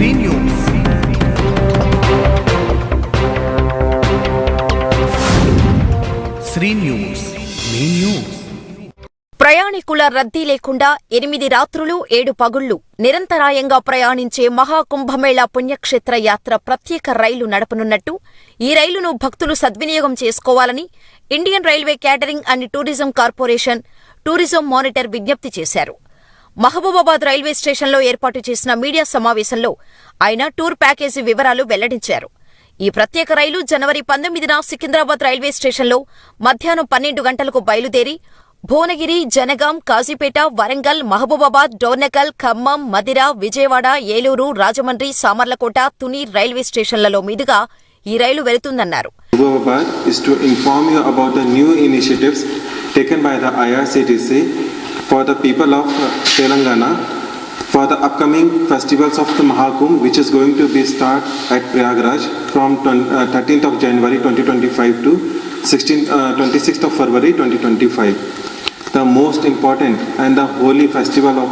Shri news Shri news మీ news ప్రయాణికుల రద్దీ లేకుండా ఎనిమిది రాత్రులు ఏడు పగుళ్ళు నిరంతరాయంగా ప్రయాణించే మహాకుంభమేళా పుణ్యక్షేత్ర యాత్ర ప్రత్యేక రైలు నడపనున్నట్టు ఈ రైలును భక్తులు సద్వినియోగం చేసుకోవాలని Indian railway catering and tourism corporation tourism monitor విజ్ఞప్తి చేశారు. మహబూబాబాద్ రైల్వే స్టేషన్లో ఏర్పాటు చేసిన మీడియా సమావేశంలో ఆయన టూర్ ప్యాకేజీ వివరాలు వెల్లడించారు. ఈ ప్రత్యేక రైలు జనవరి పంతొమ్మిదిన సికింద్రాబాద్ రైల్వే స్టేషన్లో మధ్యాహ్నం పన్నెండు గంటలకు బయలుదేరి భువనగిరి జనగాం కాజీపేట వరంగల్ మహబూబాబాద్ డోర్నకల్ ఖమ్మం మదిర విజయవాడ ఏలూరు రాజమండ్రి సామర్లకోట తుని రైల్వే స్టేషన్లలో మీదుగా ఈ రైలు వెళుతుందన్నారు. Hyderabad is to inform you about the new initiatives taken by the IRCTC for the people of uh, Telangana for the upcoming festivals of the Mahakumbh, which is going to be start at Prayagraj from 20 uh, 13th of January 2025 to 16th, uh, 26th of February 2025. The most important and the holy festival of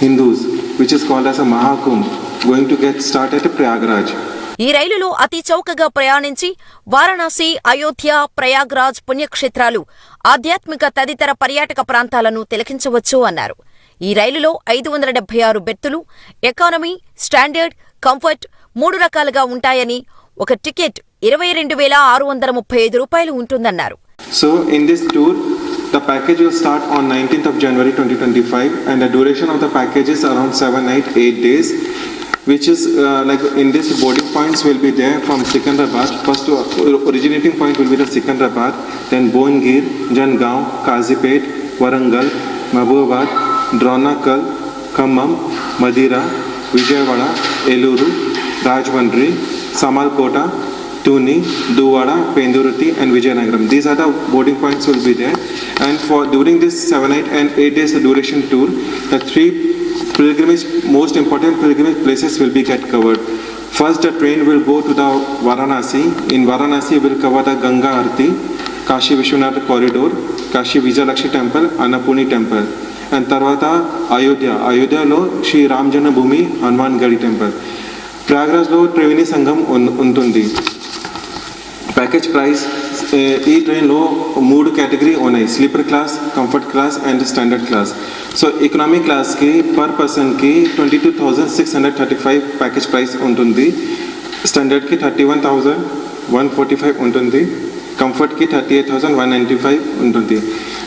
Hindus, which is called as a Mahakumbh, going to get started at Prayagraj. ఈ రైలులో అతి చౌకగా ప్రయాణించి వారణాసి అయోధ్య ప్రయాగ్రాజ్ పుణ్యక్షేత్రాలు ఆధ్యాత్మిక తదితర పర్యాటక ప్రాంతాలను తిలకించవచ్చు అన్నారు. ఈ రైలులో ఐదు వందల డెబ్బై ఆరు బెర్తులు ఎకానమీ స్టాండర్డ్ కంఫర్ట్ మూడు రకాలుగా ఉంటాయని ఒక టికెట్ ఇరవై రెండు వేల ఆరు వందల ముప్పై ఐదు రూపాయలు ఉంటుందన్నారు. So in this tour the package will start on 19th of January 2025 and the duration of the package is around 7 night 8 days which is uh, like in this boarding points will be there from Secunderabad. First originating point will be the Secunderabad, then Bongir, Jangaon, Kazipet, Warangal, Mahbubabad, Dronakal, Khammam, Madira, Vijayawada, Eluru, Rajmandri, Samalkota, Tuni, Duvada, Penduruti and Vijayanagaram. These are the boarding points will be there. And for during this 7 night and 8 days duration tour, the three pilgrimage, most important pilgrimage places will be get covered. First, the train will go to the Varanasi. In Varanasi, will cover the Ganga Arti, Kashi Vishwanath corridor, Kashi Vijalakshi temple, Annapurni temple. And తర్వాత అయోధ్య అయోధ్యలో శ్రీ రామ్ జన్మభూమి హనుమాన్ గడి temple ప్రయాగ్రాజ్లో Triveni Sangam ఉన్- ఉంటుంది package price ఏ- ఈ ట్రైన్లో మూడు category ఉన్నాయి sleeper class comfort class and standard class so economic క్లాస్కి పర్ పర్సన్కి twenty two thousand six hundred thirty five package price ఉంటుంది స్టాండర్డ్కి thirty one thousand one forty five ఉంటుంది కంఫర్ట్కి thirty eight thousand one ninety five ఉంటుంది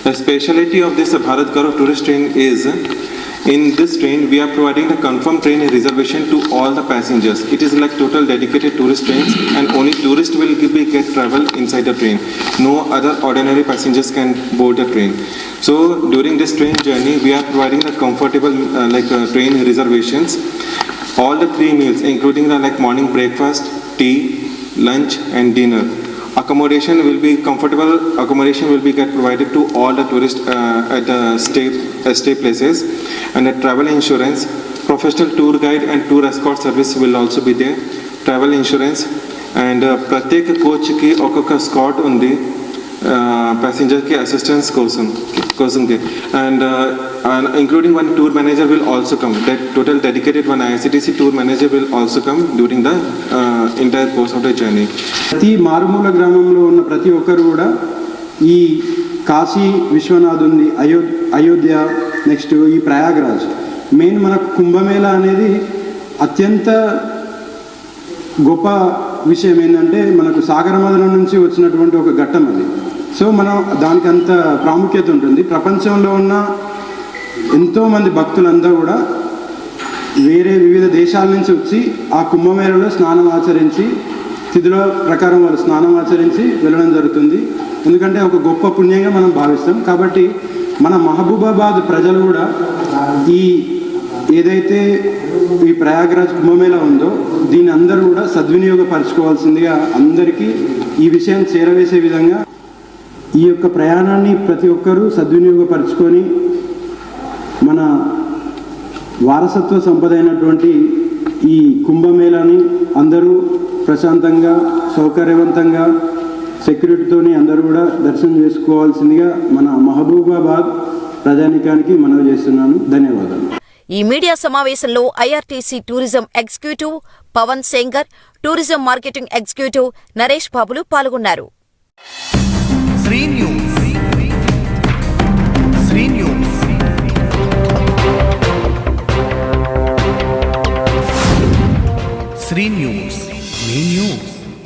the speciality of this Bharat Gaurav tourist train is In this train, we are providing the confirmed train reservation to all the passengers. It is like total dedicated tourist trains and only tourists will be get travel inside the train. No other ordinary passengers can board the train. So during this train journey, we are providing the comfortable uh, like uh, train reservations. All the three meals, including the like morning breakfast, tea, lunch and dinner. Accommodation will be comfortable. Accommodation will be get provided to all the tourists uh, at the stay uh, stay places, and the travel insurance, professional tour guide and tour escort service will also be there. Travel insurance and uh, ప్రత్యేక కోచ్కి ఒక్కొక్క Scott ఉంది ప్యాసింజర్కి assistance కోసం కోసంకి and including one tour manager will also come that total dedicated one IRCTC tour manager will also come during the entire course of the journey ప్రతి మారుమూల గ్రామంలో ఉన్న ప్రతి ఒక్కరు కూడా ఈ కాశీ విశ్వనాథుని అయో అయోధ్య నెక్స్ట్ ఈ ప్రయాగరాజ్. మెయిన్ మనకు కుంభమేళ అనేది అత్యంత గొప్ప విషయం ఏంటంటే మనకు సాగరమదనం నుంచి వచ్చినటువంటి ఒక ఘట్టం అది. సో మనం దానికి అంత ప్రాముఖ్యత ఉంటుంది. ప్రపంచంలో ఉన్న ఎంతోమంది భక్తులందరూ కూడా వేరే వివిధ దేశాల నుంచి వచ్చి ఆ కుంభమేళలో స్నానం ఆచరించి తిథుల ప్రకారం వాళ్ళు స్నానం ఆచరించి వెళ్ళడం జరుగుతుంది. ఎందుకంటే ఒక గొప్ప పుణ్యంగా మనం భావిస్తాం. కాబట్టి మన మహబూబాబాద్ ప్రజలు కూడా ఈ ఏదైతే ఈ ప్రయాగరాజ్ కుంభమేళ ఉందో దీని అందరూ కూడా సద్వినియోగపరచుకోవాల్సిందిగా అందరికీ ఈ విషయం చేరవేసే విధంగా ఈ యొక్క ప్రయాణాన్ని ప్రతి ఒక్కరూ సద్వినియోగపరచుకొని మన వారసత్వ సంపద అయినటువంటి ఈ కుంభమేళాని అందరూ ప్రశాంతంగా సౌకర్యవంతంగా సెక్యూరిటీతోని అందరూ కూడా దర్శనం చేసుకోవాల్సిందిగా మన మహబూబాబాద్ ప్రజానికానికి మనవి చేస్తున్నాను. ధన్యవాదాలు. ఈ మీడియా సమావేశంలో IRCTC tourism executive Pavan Sengar tourism marketing executive Naresh బాబులు పాల్గొన్నారు. శ్రీ